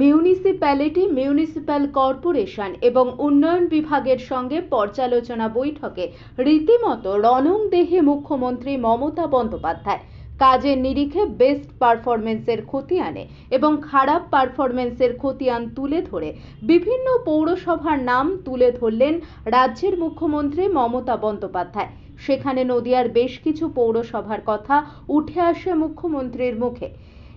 Municipality, municipal corporation এবং উন্নয়ন বিভাগের সঙ্গে পর্যালোচনা বৈঠকে রীতিমতো রণং দেহে মুখ্যমন্ত্রী মমতা বন্দ্যোপাধ্যায়। কাজের নিরিখে বেস্ট পারফরমেন্সের খতিয়ানে এবং খারাপ পারফরমেন্সের খতিয়ান তুলে ধরে বিভিন্ন পৌরসভার নাম তুলে ধরলেন রাজ্যের মুখ্যমন্ত্রী মমতা বন্দ্যোপাধ্যায়। সেখানে নদিয়ার বেশ কিছু পৌরসভার কথা উঠে আসে মুখ্যমন্ত্রীর মুখে।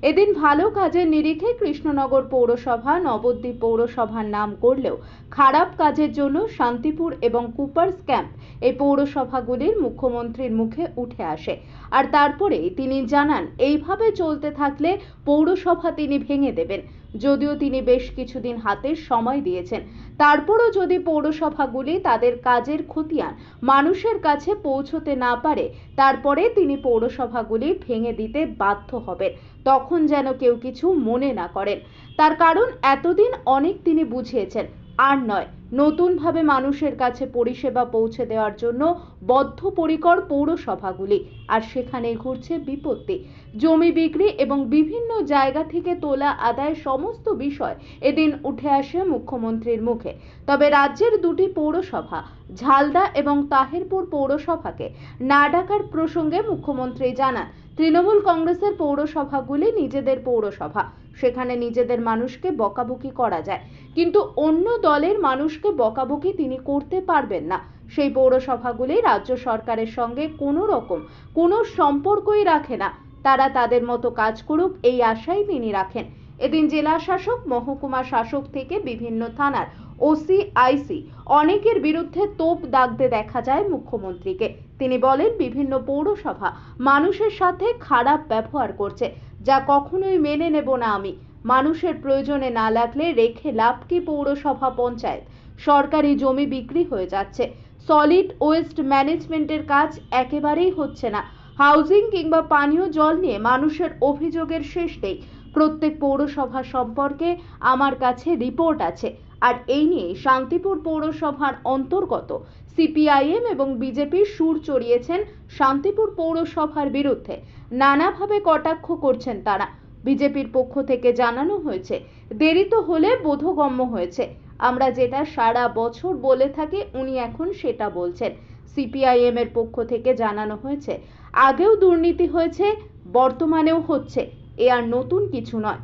এদিন ভালো কাজের নিরিখে কৃষ্ণনগর পৌরসভা, নবদ্বীপ পৌরসভার নাম করলেও খারাপ কাজের জন্য শান্তিপুর এবং কুপার্স ক্যাম্প এই পৌরসভাগুলির মুখ্যমন্ত্রীর মুখে উঠে আসে। আর তারপরে তিনি জানান, এইভাবে চলতে থাকলে পৌরসভা তিনি ভেঙে দেবেন। যদিও তিনি বেশ কিছুদিন হাতে সময় দিয়েছেন। তারপরও যদি পৌরসভাগুলি তাদের কাজের খতিয়ান মানুষের কাছে পৌঁছতে না পারে, তারপরে তিনি পৌরসভাগুলি ভেঙে দিতে বাধ্য হবেন, তখন যেন কেউ কিছু মনে না করেন। তার কারণ এতদিন অনেক তিনি বুঝিয়েছেন আর নয়, নতুনভাবে মানুষের কাছে পরিষেবা পৌঁছে দেওয়ার জন্য বদ্ধপরিকর পৌরসভাগুলি, আর সেখানে ঘুরছে বিপত্তি। জমি বিক্রি এবং বিভিন্ন জায়গা থেকে তোলা আদায় সমস্ত বিষয় এদিন উঠে আসে মুখ্যমন্ত্রীর মুখে। তবে রাজ্যের দুটি পৌরসভা, ঝালদা এবং তাহিরপুর পৌরসভাকে না ডাকার প্রসঙ্গে মুখ্যমন্ত্রী জানান, তৃণমূল কংগ্রেসের পৌরসভাগুলি নিজেদের পৌরসভা। সেখানে নিজেদের মানুষকে বকাবকি করা যায়। কিন্তু অন্য দলের মানুষকে বকাবকি তিনি করতে পারবেন না। সেই পৌরসভাগুলি রাজ্য সরকারের সঙ্গে কোনো রকম, কোনো সম্পর্কই রাখে না। তারা তাদের মতো কাজ করুক এই আশাই তিনি রাখেন। এদিন জেলা শাসক মহকুমা শাসক থেকে বিভিন্ন থানার ওসি, আইসি অনেকের বিরুদ্ধে তোপ দাগতে দেখা যায় মুখ্যমন্ত্রীকে। তিনি বলেন, বিভিন্ন পৌরসভা মানুষের সাথে খারাপ ব্যবহার করছে। যা কখনোই মেনে নেব না আমি। মানুষের প্রয়োজনে না লাগলে রেখে লাভ কি পৌরসভা পঞ্চায়েত? সরকারি জমি বিক্রি হয়ে যাচ্ছে। সলিড ওয়েস্ট ম্যানেজমেন্টের কাজ একেবারেই হচ্ছে না। হাউজিং কিংবা পানীয় জল নিয়ে মানুষের অভিযোগের শেষ নেই। প্রত্যেক পৌরসভা সম্পর্কে আমার কাছে রিপোর্ট আছে। আর এই নিয়ে শান্তিপুর পৌরসভার অন্তর্গত সিপিআইএম এবং বিজেপির সুর চড়িয়েছেন শান্তিপুর পৌরসভার বিরুদ্ধে। নানাভাবে কটাক্ষ করছেন তারা। বিজেপির পক্ষ থেকে জানানো হয়েছে দেরি তো হলে বোধগম্য হয়েছে। আমরা যেটা সারা বছর বলে থাকি, উনি এখন সেটা বলছেন। সিপিআইএম এর পক্ষ থেকে জানানো হয়েছে, আগেও দুর্নীতি হয়েছে, বর্তমানেও হচ্ছে। এ আর নতুন কিছু নয়।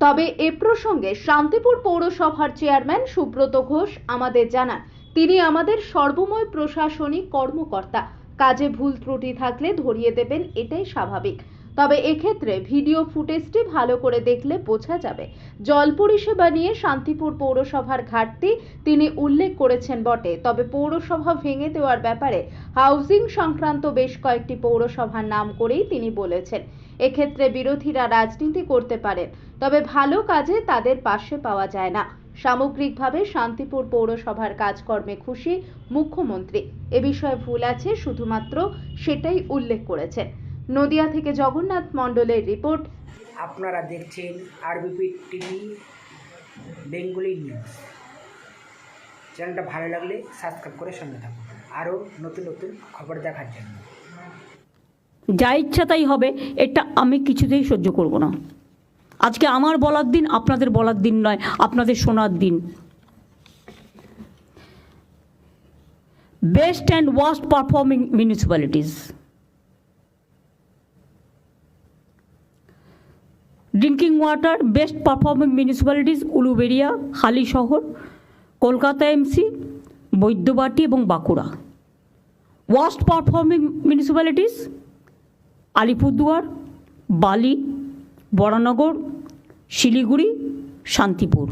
তবে এ প্রসঙ্গে শান্তিপুর পৌরসভার চেয়ারম্যান সুব্রত ঘোষ আমাদের জানান তিনি আমাদের সর্বময় প্রশাসনিক কর্মকর্তা। কাজে ভুল ত্রুটি থাকলে ধরিয়ে দেবেন এটাই স্বাভাবিক। তবে এক্ষেত্রে ভিডিও ফুটেজটি ভালো করে দেখলে বোঝা যাবে। জল পরিষেবা নিয়ে শান্তিপুর পৌরসভার ঘাটতি তিনি উল্লেখ করেছেন বটে। তবে পৌরসভা ভেঙে দেওয়ার ব্যাপারে হাউজিং সংক্রান্ত বেশ কয়েকটি পৌরসভার নাম করেই তিনি বলেছেন। এক্ষেত্রে বিরোধীরা রাজনীতি করতে পারেন, তবে ভালো কাজে তাদের পাশে পাওয়া যায় না। সামগ্রিকভাবে শান্তিপুর পৌরসভার কাজকর্মে খুশি মুখ্যমন্ত্রী। এ বিষয়ে ভুল আছে, শুধুমাত্র সেটাই উল্লেখ করেছেন। নদিয়া থেকে জগন্নাথ মণ্ডলের রিপোর্ট। আপনারা দেখছেন আরবিপি টিভি বেঙ্গলি নিউজ চ্যানেলটা ভালো লাগলে সাবস্ক্রাইব করে সঙ্গে থাকুন। আরও নতুন নতুন খবর দেখার জন্য। যা ইচ্ছা তাই হবে এটা আমি কিছুতেই সহ্য করব না। আজকে আমার বলার দিন আপনাদের বলার দিন নয় আপনাদের শোনার দিন। Best and worst performing municipalities drinking water best performing municipalities Uluberia হালি শহর কলকাতা এমসি বৈদ্যবাটি এবং Bankura worst performing municipalities Alipurduar Bally Baranagar Siliguri Shantipur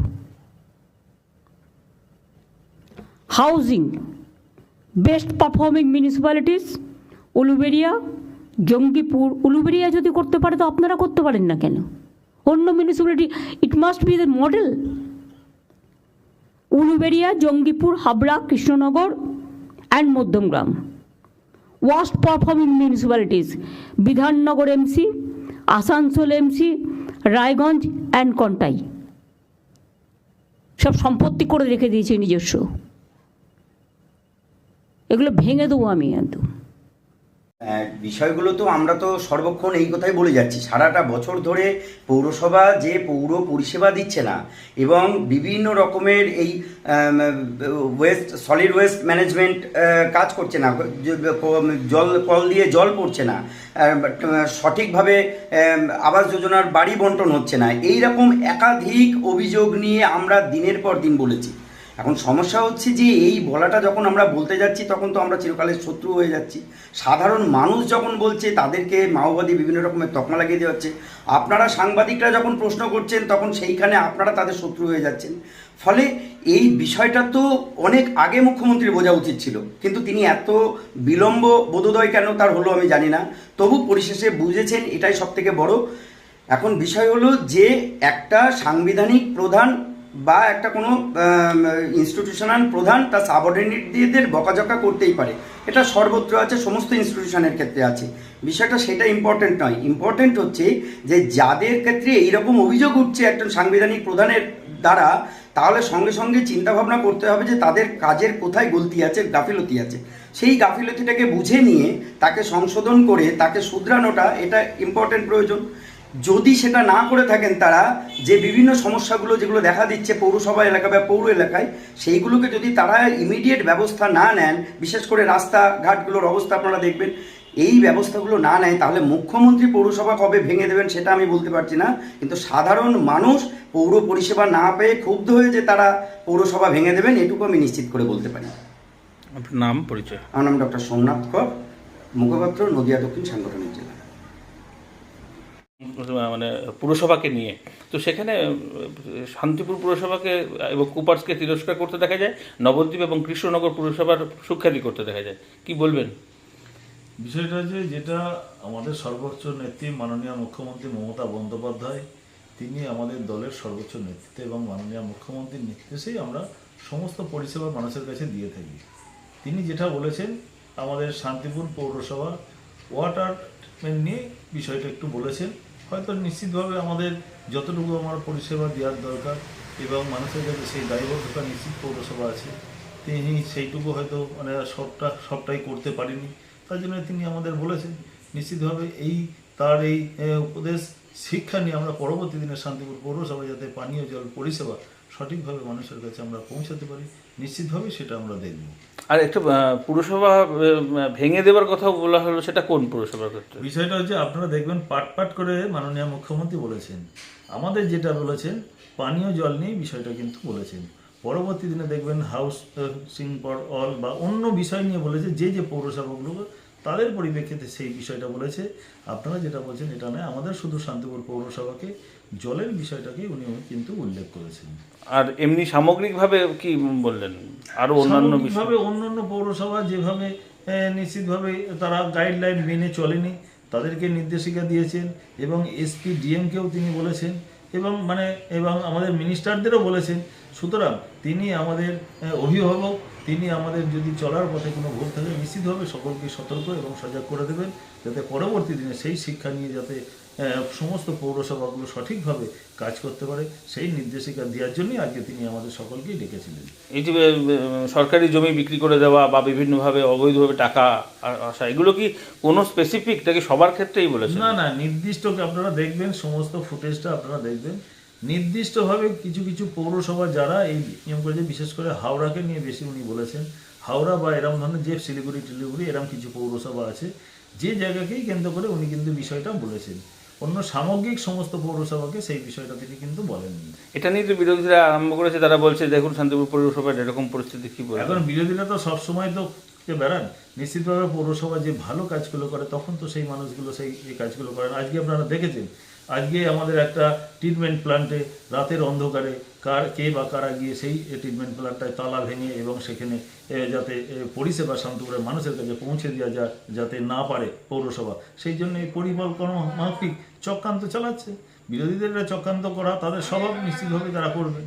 housing best performing municipalities Uluberia Jangipur Uluberia যদি করতে পারে তো আপনারা করতে পারেন না কেন? অন্য municipality it must be the model Uluberia Jangipur, Habra, Krishnanagar and Madhyamgram. Worst performing municipalities Bidhannagar MC Asansol MC Raiganj and Contai সব সম্পত্তি করে রেখে দিয়েছে নিজস্ব। এগুলো ভেঙে দেবো আমি একদম বিষয়গুলো তো আমরা তো সর্বক্ষণ এই কথাই বলে যাচ্ছি। সারাটা বছর ধরে পৌরসভা যে পৌর পরিষেবা দিচ্ছে না এবং বিভিন্ন রকমের এই ওয়েস্ট সলিড ওয়েস্ট ম্যানেজমেন্ট কাজ করছে না জল, কল দিয়ে জল পড়ছে না সঠিকভাবে আবাস যোজনার বাড়ি বন্টন হচ্ছে না। এই রকম একাধিক অভিযোগ নিয়ে আমরা দিনের পর দিন বলেছি। এখন সমস্যা হচ্ছে যে এই বলাটা যখন আমরা বলতে যাচ্ছি, তখন তো আমরা চিরকালের শত্রু হয়ে যাচ্ছি। সাধারণ মানুষ যখন বলছে, তাদেরকে মাওবাদী বিভিন্ন রকমের তকমা লাগিয়ে দেওয়া হচ্ছে। আপনারা সাংবাদিকরা যখন প্রশ্ন করছেন, তখন সেইখানে আপনারা তাদের শত্রু হয়ে যাচ্ছেন। ফলে এই বিষয়টা তো অনেক আগে মুখ্যমন্ত্রীর বোঝা উচিত ছিল। কিন্তু তিনি এত বিলম্ব বোধোদয় কেন, তার হলো আমি জানি না। তবু পরিশেষে বুঝেছেন, এটাই সব থেকে বড়। এখন বিষয় হলো যে একটা সাংবিধানিক প্রধান বা একটা কোনো ইনস্টিটিউশনাল প্রধান তার সাবঅর্ডিনেটদের বকাঝকা করতেই পারে। এটা সর্বত্র আছে, সমস্ত ইনস্টিটিউশনের ক্ষেত্রে আছে। বিষয়টা সেটা ইম্পর্টেন্ট নয়। ইম্পর্টেন্ট হচ্ছে যে যাদের ক্ষেত্রে এইরকম অভিযোগ উঠছে একজন সাংবিধানিক প্রধানের দ্বারা, তাহলে সঙ্গে সঙ্গে চিন্তা ভাবনা করতে হবে যে তাদের কাজের কোথায় গলতি আছে, গাফিলতি আছে। সেই গাফিলতিটাকে বুঝে নিয়ে তাকে সংশোধন করে তাকে শুধরানোটা, এটা ইম্পর্টেন্ট প্রয়োজন। যদি সেটা না করে থাকেন তারা যে বিভিন্ন সমস্যাগুলো যেগুলো দেখা দিচ্ছে পৌরসভা এলাকা বা পৌর এলাকায় সেইগুলোকে যদি তারা ইমিডিয়েট ব্যবস্থা না নেন বিশেষ করে রাস্তাঘাটগুলোর অবস্থা আপনারা দেখবেন এই ব্যবস্থাগুলো না নেয় তাহলে মুখ্যমন্ত্রী পৌরসভা কবে ভেঙে দেবেন সেটা আমি বলতে পারছি না। কিন্তু সাধারণ মানুষ পৌর পরিষেবা না পেয়ে ক্ষুব্ধ হয়ে যে তারা পৌরসভা ভেঙে দেবেন এটুকু আমি নিশ্চিত করে বলতে পারি। আপনার নাম পরিচয়? আমার নাম ডক্টর সোমনাথ কর মুখপাত্র নদিয়া দক্ষিণ সাংগঠনিক জেলা। মানে পুরসভাকে নিয়ে। তো সেখানে শান্তিপুর পুরসভাকে এবং কুপার্সকে তিরস্কার করতে দেখা যায়, নবদ্বীপ এবং কৃষ্ণনগর পুরসভার সুখ্যাতি করতে দেখা যায়। কি বলবেন? বিষয়টা যে যেটা আমাদের সর্বোচ্চ নেত্রী মাননীয় মুখ্যমন্ত্রী মমতা বন্দ্যোপাধ্যায়, তিনি আমাদের দলের সর্বোচ্চ নেতৃত্ব এবং মাননীয় মুখ্যমন্ত্রীর নির্দেশেই আমরা সমস্ত পরিষেবা মানুষের কাছে দিয়ে থাকি। তিনি যেটা বলেছেন, আমাদের শান্তিপুর পৌরসভা ওয়াটার নিয়ে বিষয়টা একটু বলেছেন। হয়তো নিশ্চিতভাবে আমাদের যতটুকু আমার পরিষেবা দেওয়ার দরকার এবং মানুষের কাছে সেই দায়বদ্ধতা নিশ্চিত পৌরসভা আছে, তিনি সেইটুকু হয়তো মানে সবটা, সবটাই করতে পারিনি তার জন্য তিনি আমাদের বলেছেন, নিশ্চিতভাবে এই, তার এই উপদেশ, শিক্ষা নিয়ে আমরা পরবর্তী দিনে শান্তিপুর পৌরসভা যাতে পানীয় জল পরিষেবা সঠিকভাবে মানুষের কাছে আমরা পৌঁছাতে পারি নিশ্চিতভাবে সেটা আমরা দেখব। আর একটা পুরসভা ভেঙে দেওয়ার কথা বলা হলো সেটা কোন পুরসভার ক্ষেত্রে? বিষয়টা হচ্ছে আপনারা দেখবেন পাট পাট করে মাননীয় মুখ্যমন্ত্রী বলেছেন। আমাদের যেটা বলেছেন পানীয় জল নিয়ে বিষয়টা কিন্তু বলেছেন। পরবর্তী দিনে দেখবেন হাউস সিং ফর অল বা অন্য বিষয় নিয়ে বলেছে যে যে পৌরসভাগুলো তাদের পরিপ্রেক্ষিতে সেই বিষয়টা বলেছে। আপনারা যেটা বলছেন এটা নয় আমাদের শুধু শান্তিপুর পৌরসভাকে জলের বিষয়টাকে উনি কিন্তু উল্লেখ করেছেন আর এমনি সামগ্রিকভাবে কি বললেন? আরও অন্যান্য বিষয়? সামগ্রিকভাবে অন্যান্য পৌরসভা যেভাবে নিশ্চিতভাবে তারা গাইডলাইন মেনে চলেনি তাদেরকে নির্দেশিকা দিয়েছেন এবং এসপি ডিএমকেও তিনি বলেছেন এবং মানে এবং আমাদের মিনিস্টারদেরও বলেছেন সুতরাং তিনি আমাদের অভিভাবক তিনি আমাদের যদি চলার পথে কোনো ভুল থাকে নিশ্চিতভাবে সকলকে সতর্ক এবং সজাগ করে দেবেন যাতে পরবর্তী দিনে সেই শিক্ষা নিয়ে যাতে সমস্ত পৌরসভাগুলো সঠিকভাবে কাজ করতে পারে সেই নির্দেশিকা দেওয়ার জন্যই আজকে তিনি আমাদের সকলকেই ডেকেছিলেন। এই যে সরকারি জমি বিক্রি করে দেওয়া বা বিভিন্নভাবে অবৈধভাবে টাকা আসা এগুলো কি কোনো স্পেসিফিক নাকি সবার ক্ষেত্রেই বলেছেন? না না নির্দিষ্ট আপনারা দেখবেন সমস্ত ফুটেজটা আপনারা দেখবেন। নির্দিষ্টভাবে কিছু কিছু পৌরসভা যারা এই নিয়ম করেছে বিশেষ করে হাওড়াকে নিয়ে বেশি উনি বলেছেন হাওড়া বা এরম ধরনের যে শিলিগুড়ি টিলিগুড়ি এরম কিছু পৌরসভা আছে যে জায়গাকেই কেন্দ্র করে উনি কিন্তু বিষয়টা বলেছেন। অন্য সামগ্রিক সমস্ত পৌরসভাকে সেই বিষয়টা তিনি কিন্তু বলেননি এটা নিয়ে তো বিরোধীরা আরম্ভ করেছে তারা বলছে দেখুন শান্তিপুর পৌরসভার এরকম পরিস্থিতি কি বলবেন এখন বিরোধীরা তো সবসময় তো যে বেড়ান? নিশ্চিতভাবে পৌরসভা যে ভালো কাজগুলো করে তখন তো সেই মানুষগুলো সেই এই কাজগুলো করেন আজকে আপনারা দেখেছেন আজকে আমাদের একটা ট্রিটমেন্ট প্ল্যান্টে রাতের অন্ধকারে কার কে বা কারা গিয়ে সেই ট্রিটমেন্ট প্ল্যান্টটায় তালা ভেঙে এবং সেখানে যাতে পরিষেবা শান্তপুরের মানুষের কাছে পৌঁছে দেওয়া যায় যাতে না পারে পৌরসভা সেই জন্য এই পরিকল্পনা মাফিক চক্রান্ত চালাচ্ছে। বিরোধীদের চক্রান্ত করা তাদের স্বভাব নিশ্চিতভাবে তারা করবেন